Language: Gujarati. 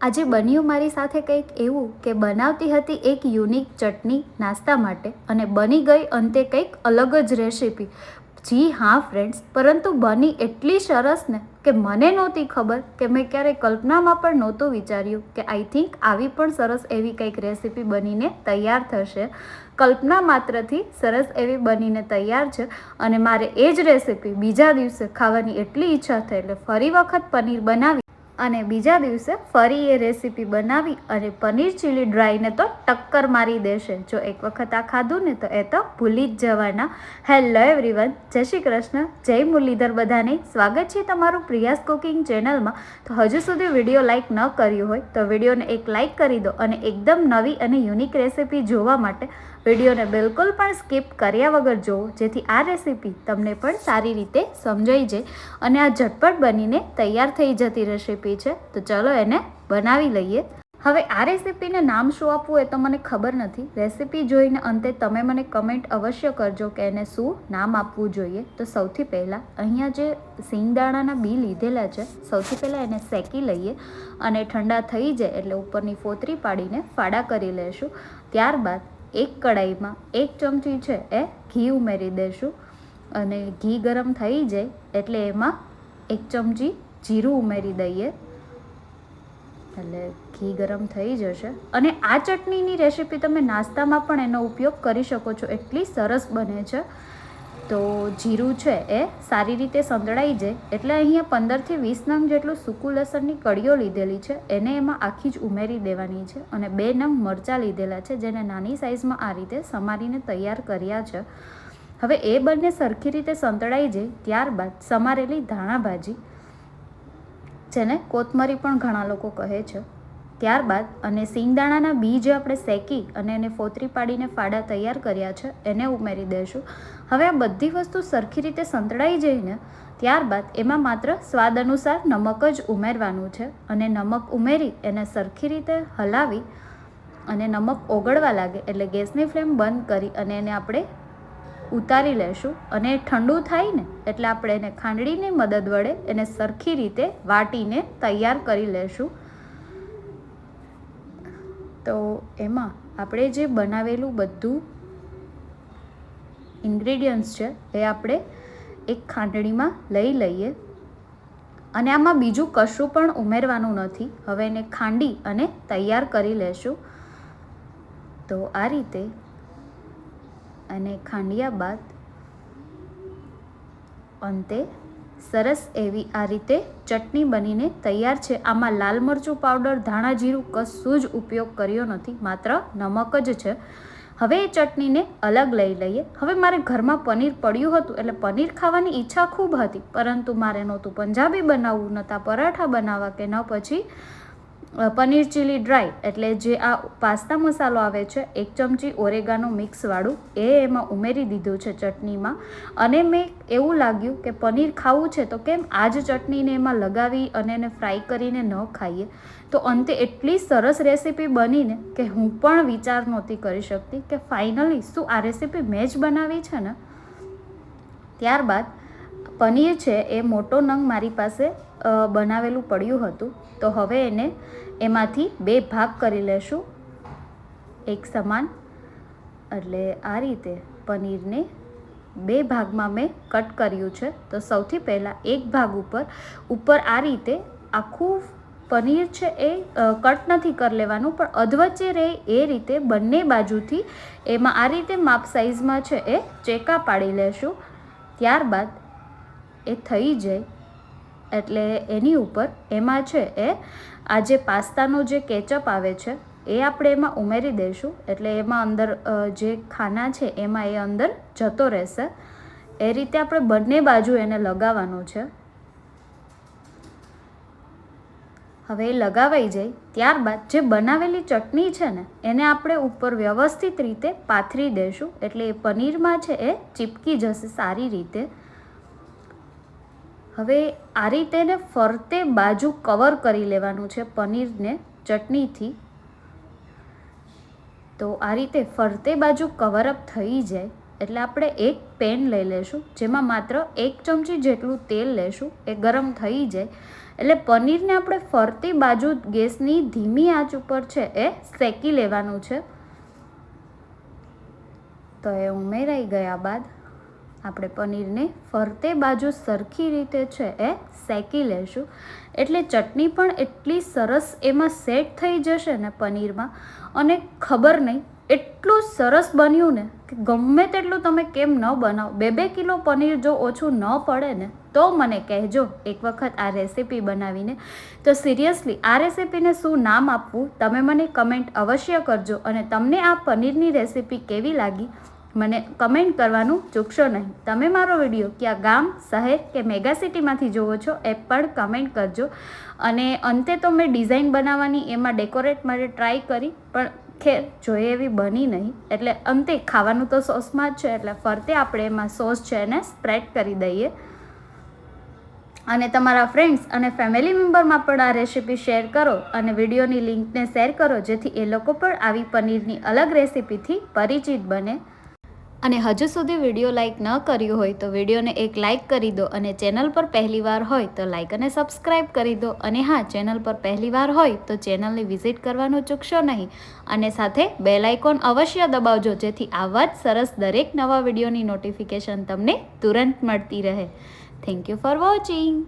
આજે બન્યું મારી સાથે કંઈક એવું કે બનાવતી હતી એક યુનિક ચટણી નાસ્તા માટે અને બની ગઈ અંતે કંઈક અલગ જ રેસીપી. જી હા ફ્રેન્ડ્સ પરંતુ બની એટલી સરસ ને કે મને નહોતી ખબર કે મેં ક્યારેય કલ્પનામાં પણ નહોતું વિચાર્યું કે આઈ થિંક આવી પણ સરસ એવી કંઈક રેસીપી બનીને તૈયાર થશે. કલ્પના માત્રથી સરસ એવી બનીને તૈયાર છે અને મારે એ જ રેસીપી બીજા દિવસે ખાવાની એટલી ઈચ્છા થઈ એટલે ફરી વખત પનીર બનાવી અને બીજા દિવસે ફરી એ રેસીપી બનાવી અને પનીર ચીલી ડ્રાયને તો ટક્કર મારી દેશે. જો એક વખત આ ખાધું ને તો એ તો ભૂલી જ જવાના. હેલો એવરીવન, જય શ્રી કૃષ્ણ, જય મુરલીધર બધાને. સ્વાગત છે તમારું પ્રિયાસ કુકિંગ ચેનલમાં. તો હજુ સુધી વીડિયો લાઇક ન કર્યું હોય તો વિડીયોને એક લાઇક કરી દો અને એકદમ નવી અને યુનિક રેસીપી જોવા માટે વિડીયોને બિલકુલ પણ સ્કીપ કર્યા વગર જુઓ, જેથી આ રેસીપી તમને પણ સારી રીતે સમજાઈ જાય અને આ ઝટપટ બનીને તૈયાર થઈ જતી રેસીપી છે, તો ચલો એને બનાવી લઈએ. હવે આ રેસીપીને નામ શું આપવું એ તો મને ખબર નથી. રેસીપી જોઈને અંતે તમે મને કમેન્ટ અવશ્ય કરજો કે એને શું નામ આપવું જોઈએ. તો સૌથી પહેલાં અહીંયા જે સિંગદાણાના બી લીધેલા છે, સૌથી પહેલાં એને શેકી લઈએ અને ઠંડા થઈ જાય એટલે ઉપરની ફોતરી પાડીને ફાડા કરી લેશું. ત્યારબાદ એક કડાઈમાં એક ચમચી છે એ ઘી ઉમેરી દઈશું અને ઘી ગરમ થઈ જાય એટલે એમાં એક ચમચી જીરું ઉમેરી દઈએ. એટલે ઘી ગરમ થઈ જશે. અને આ ચટણીની રેસીપી તમે નાસ્તામાં પણ એનો ઉપયોગ કરી શકો છો. એટલી સરસ બને છે. તો જીરું છે એ સારી રીતે સંતળાઈ જાય. એટલે અહીંયા પંદરથી વીસ નંગ જેટલું સૂકું લસણની કળીઓ લીધેલી છે. એને એમાં આખી જ ઉમેરી દેવાની છે. અને બે નંગ મરચાં લીધેલા છે, જેને નાની સાઇઝમાં આ રીતે સમારીને તૈયાર કર્યા છે. હવે એ બંને સરખી રીતે સંતળાઈ જાય. ત્યારબાદ સમારેલી ધાણા ભાજી. જેને કોથમરી પણ ઘણા લોકો કહે છે. ત્યારબાદ અને સિંગદાણાના બી જે આપણે શેકી અને એને ફોતરી પાડીને ફાડા તૈયાર કર્યા છે, એને ઉમેરી દઈશું હવે આ બધી વસ્તુ સરખી રીતે સંતળાઈ જઈને ત્યારબાદ એમાં માત્ર સ્વાદ અનુસાર નમક જ ઉમેરવાનું છે અને નમક ઉમેરી એને સરખી રીતે હલાવી અને નમક ઓગળવા લાગે એટલે ગેસની ફ્લેમ બંધ કરી અને એને આપણે ઉતારી લેશું અને ઠંડુ થાય ને એટલે આપણે એને ખાંડણીની મદદ વડે એને સરખી રીતે વાટીને તૈયાર કરી લેશું. તો એમાં આપણે જે બનાવેલું બધું ઇન્ગ્રેડિયન્ટ્સ છે એ આપણે એક ખાંડણીમાં લઈ લઈએ. અને આમાં બીજું કશું પણ ઉમેરવાનું નથી. હવે એને ખાંડી અને તૈયાર કરી લેશું. તો આ રીતે અને ખાંડિયા બાદ અંતે સરસ એવી આ રીતે ચટણી બનીને તૈયાર છે. આમાં લાલ મરચું પાવડર, ધાણા જીરું કશું જ ઉપયોગ કર્યો નથી, માત્ર નમક જ છે. હવે એ ચટણીને અલગ લઈ લઈએ. હવે મારે ઘરમાં પનીર પડ્યું હતું એટલે પનીર ખાવાની ઈચ્છા ખૂબ હતી. પરંતુ મારે નહોતું. પંજાબી બનાવવું નહોતા પરાઠા બનાવવા કે ન પછી પનીર ચીલી ડ્રાય એટલે જે આ પાસ્તા મસાલો આવે છે, એક ચમચી ઓરેગાનો મિક્સવાળું, એ એમાં ઉમેરી દીધું છે ચટણીમાં. અને મેં એવું લાગ્યું કે પનીર ખાવું છે તો કેમ આ જ ચટણીને એમાં લગાવી અને એને ફ્રાય કરીને ન ખાઈએ? તો અંતે એટલી સરસ રેસીપી બનીને કે હું પણ વિચાર નહોતી કરી શકતી કે ફાઇનલી શું આ રેસીપી મેં જ બનાવી છે ને? ત્યારબાદ પનીર છે એ મોટો નંગ મારી પાસે બનાવેલું પડ્યું હતું. તો હવે એને એમાંથી બે ભાગ કરી લેશું. એક સમાન, એટલે આ રીતે પનીરને બે ભાગમાં મેં કટ કર્યું છે. તો સૌથી પહેલાં એક ભાગ ઉપર ઉપર આ રીતે આખું પનીર છે એ કટ નથી કરી લેવાનું, પણ અધવચ્ચે રહે એ રીતે બંને બાજુથી એમાં આ રીતે માપ સાઇઝમાં છે એ ચેકા પાડી લેશું. ત્યારબાદ એ થઈ જાય એટલે એની ઉપર એમાં છે એ, આ જે પાસ્તાનો જે કેચઅપ આવે છે, એ આપણે એમાં ઉમેરી દઈશું. એટલે એમાં અંદર જે ખાના છે એમાં એ અંદર જતો રહેશે. એ રીતે આપણે બંને બાજુ એને લગાવવાનું છે. હવે એ લગાવાઈ જાય. ત્યારબાદ જે બનાવેલી ચટણી છે ને, એને આપણે ઉપર વ્યવસ્થિત રીતે પાથરી દઈશું. એટલે એ પનીરમાં છે એ ચીપકી જશે સારી રીતે. હવે આ રીતે ને ફરતે બાજુ કવર કરી લેવાનું છે પનીરને ચટણીથી. તો આ રીતે ફરતે બાજુ કવરઅપ થઈ જાય, એટલે આપણે એક પેન લઈ લેશું, જેમાં માત્ર એક ચમચી જેટલું તેલ લેશું, એ ગરમ થઈ જાય. એટલે પનીરને આપણે ફરતી બાજુ ગેસની ધીમી આંચ ઉપર છે એ શેકી લેવાનું છે. તો એ ઉમેરાઈ ગયા બાદ આપણે પનીરને ફરતે બાજુ સરખી રીતે છે એ શેકી લેશું. એટલે ચટણી પણ એટલી સરસ એમાં સેટ થઈ જશે ને પનીરમાં. અને ખબર નહીં, એટલું સરસ બન્યું ને કે ગમે તેટલું તમે કેમ ન બનાવો. બે બે કિલો પનીર જો ઓછું ન પડે ને, તો મને કહેજો એક વખત આ રેસીપી બનાવીને. તો સિરિયસલી આ રેસીપીને શું નામ આપવું? તમે મને કમેન્ટ અવશ્ય કરજો અને તમને આ પનીરની રેસીપી કેવી લાગી? મને કમેન્ટ કરવાનું ચૂકશો નહીં. તમે મારો વીડિયો ક્યાં ગામ, શહેર કે મેગા સિટીમાંથી જોવો છો એ પણ કમેન્ટ કરજો. અને અંતે તો મેં ડિઝાઇન બનાવવાની એમાં ડેકોરેટ માટે ટ્રાય કરી, પણ ખેર, જોઈએ એવી બની નહીં. એટલે અંતે ખાવાનું તો સોસમાં જ છે, એટલે ફરતે આપણે એમાં સોસ છે એને સ્પ્રેડ કરી દઈએ. અને તમારા ફ્રેન્ડ્સ અને ફેમિલી મેમ્બરમાં પણ આ રેસીપી શેર કરો અને વિડીયોની લિંકને શેર કરો, જેથી એ લોકો પણ આવી પનીરની અલગ રેસીપીથી પરિચિત બને. અને હજુ સુધી વીડિયો લાઇક ન કર્યું હોય તો વિડીયોને એક લાઇક કરી દો અને ચેનલ પર પહેલીવાર હોય તો લાઇક અને સબસ્ક્રાઇબ કરી દો. અને હા, ચેનલ પર પહેલીવાર હોય તો ચેનલને વિઝિટ કરવાનું ચૂકશો નહીં. અને સાથે બેલ આઇકોન અવશ્ય દબાવજો, જેથી આવા જ સરસ દરેક નવા વિડીયોની નોટિફિકેશન તમને તુરંત મળતી રહે. Thank you for watching.